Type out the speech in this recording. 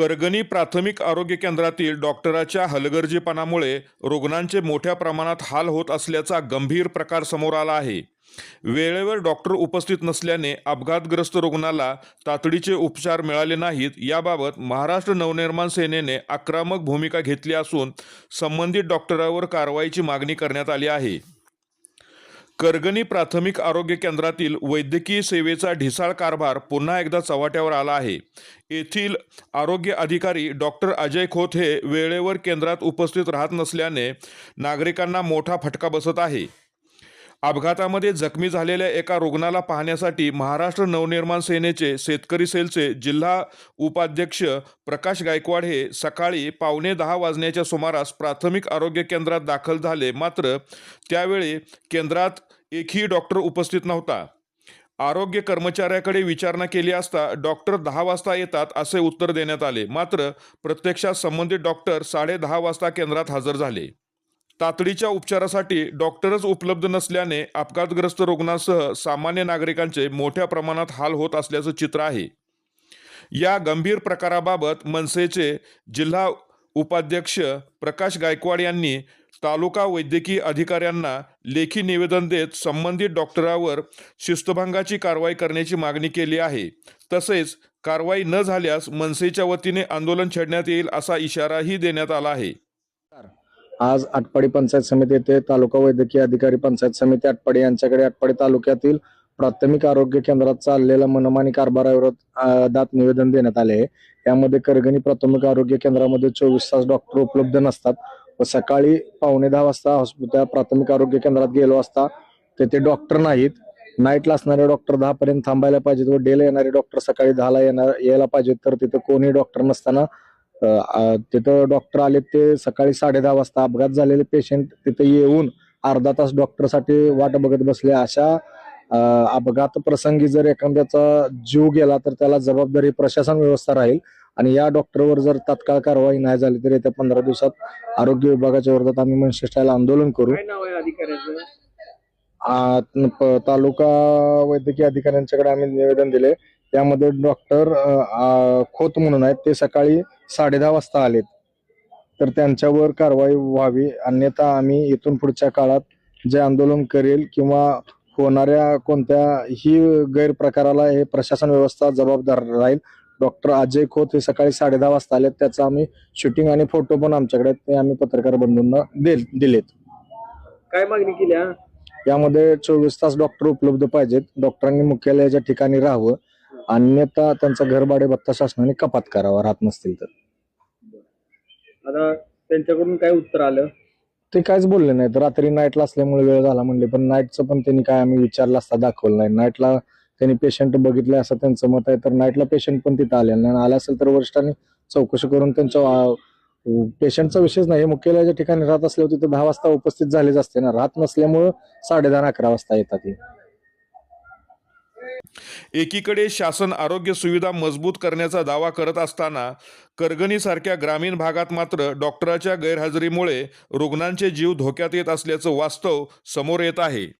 करगणी प्राथमिक आरोग्य केंद्रातील डॉक्टराच्या हलगर्जीपणामुळे रुग्णांचे मोठ्या प्रमाणात हाल होत असल्याचा गंभीर प्रकार समोर आला आहे. वेळेवर डॉक्टर उपस्थित नसल्याने अपघातग्रस्त रुग्णाला तातडीचे उपचार मिळाले नाहीत. याबाबत महाराष्ट्र नवनिर्माण सेनेने आक्रमक भूमिका घेतली असून संबंधित डॉक्टरावर कारवाईची मागणी करण्यात आली आहे. करगणी प्राथमिक आरोग्य केंद्रातील वैद्यकीय सेवेचा ढिसाळ कारभार पुन्हा एकदा चव्हाट्यावर आला आहे. येथील आरोग्य अधिकारी डॉक्टर अजय खोत हे वेळेवर केंद्रात उपस्थित राहत नसल्याने नागरिकांना मोठा फटका बसत आहे. अपघातामध्ये जखमी झालेल्या एका रुग्णाला पाहण्यासाठी महाराष्ट्र नवनिर्माण सेनेचे शेतकरी सेलचे जिल्हा उपाध्यक्ष प्रकाश गायकवाड हे सकाळी पावणे दहा वाजण्याच्या सुमारास प्राथमिक आरोग्य केंद्रात दाखल झाले. मात्र त्यावेळी केंद्रात एकही डॉक्टर उपस्थित नव्हता. आरोग्य कर्मचाऱ्याकडे विचारणा केली असता डॉक्टर दहा वाजता येतात असे उत्तर देण्यात आले. मात्र प्रत्यक्षात संबंधित डॉक्टर साडे दहा वाजता केंद्रात हजर झाले. तातडीच्या उपचारासाठी डॉक्टरच उपलब्ध नसल्याने अपघातग्रस्त रुग्णांसह सामान्य नागरिकांचे मोठ्या प्रमाणात हाल होत असल्याचं चित्र आहे. या गंभीर प्रकाराबाबत मनसेचे जिल्हा उपाध्यक्ष प्रकाश गायकवाड यांनी तालुका वैद्यकीय अधिकाऱ्यांना लेखी निवेदन देत संबंधित डॉक्टरावर शिस्तभंगाची कारवाई करण्याची मागणी केली आहे. तसेच कारवाई न झाल्यास मनसेच्या वतीने आंदोलन छेडण्यात येईल असा इशाराही देण्यात आला आहे. आज आटपाडी पंचायत समिती येथे तालुका वैद्यकीय अधिकारी पंचायत समिती आटपाडी यांच्याकडे आटपाडी तालुक्यातील प्राथमिक आरोग्य केंद्रात चाललेल्या मनमानी कारभाराविरोधात दात निवेदन देण्यात आले आहे. यामध्ये करगणी प्राथमिक आरोग्य केंद्रामध्ये चोवीस तास डॉक्टर उपलब्ध नसतात व सकाळी पावणे दहा वाजता हॉस्पिटल प्राथमिक आरोग्य केंद्रात गेलो असता तेथे डॉक्टर नाहीत. नाईटला असणारे डॉक्टर दहा पर्यंत थांबायला पाहिजेत व डेला येणारे डॉक्टर सकाळी दहाला येणार यायला पाहिजेत तर तिथं कोणी डॉक्टर नसताना तिथं डॉक्टर आले ते सकाळी साडे दहा वाजता अपघात झालेले पेशंट तिथे येऊन अर्धा तास डॉक्टरसाठी वाट बघत बसले. अशा अपघात प्रसंगी जर एखाद्याचा जीव गेला तर त्याला जबाबदारी प्रशासन व्यवस्था राहील आणि या डॉक्टरवर जर तात्काळ कारवाई नाही झाली तर येत्या पंधरा दिवसात आरोग्य विभागाच्या विरोधात आम्ही मनशिष्टाला आंदोलन करू. तालुका वैद्यकीय अधिकाऱ्यांच्याकडे आम्ही निवेदन दिले. त्यामध्ये डॉक्टर खोत म्हणून आहेत. ते सकाळी साडे दहा वाजता आलेत. तर त्यांच्यावर कारवाई व्हावी अन्यथा आम्ही इथून पुढच्या काळात जे आंदोलन करेल किंवा होणाऱ्या कोणत्याही गैरप्रकाराला हे प्रशासन व्यवस्था जबाबदार राहील. डॉक्टर अजय खोत हे सकाळी साडे दहा वाजता आलेत. त्याचं आम्ही शूटिंग आणि फोटो पण आमच्याकडे ते आम्ही पत्रकार बंधूंना दिल- दिलेत. काय मागणी केली हा? यामध्ये चोवीस तास डॉक्टर उपलब्ध पाहिजेत. डॉक्टरांनी मुख्यालयाच्या ठिकाणी राहावं. अन्यथा त्यांचा घरभाडे भत्ता शासनाने कपात करावा राहत नसतील तर. आता त्यांच्याकडून काय उत्तर आलं? ते काहीच बोलले नाहीत. रात्री नाईटला असल्यामुळे वेळ झाला म्हणले पण नाईटचं पण त्यांनी काय आम्ही विचारलं असता दाखवलं नाही. नाईटला त्यांनी पेशंट बघितले असं त्यांचं मत आहे तर नाईटला पेशंट पण तिथं आले नाही. आला असेल तर वरिष्ठांनी चौकशी करून त्यांच्या पेशंटचा विषयच नाही. मुख्यालयाच्या ठिकाणी राहत असल्यावर तिथे दहा वाजता उपस्थित झालेच असते ना. राहत नसल्यामुळं साडे दहा अकरा वाजता येतात एकीकडे शासन आरोग्य सुविधा मजबूत करण्याचा दावा करत असताना करगणीसारख्या ग्रामीण भागात मात्र डॉक्टराच्या गैरहजेरीमुळे रुग्णांचे जीव धोक्यात येत असल्याचं वास्तव समोर येत आहे.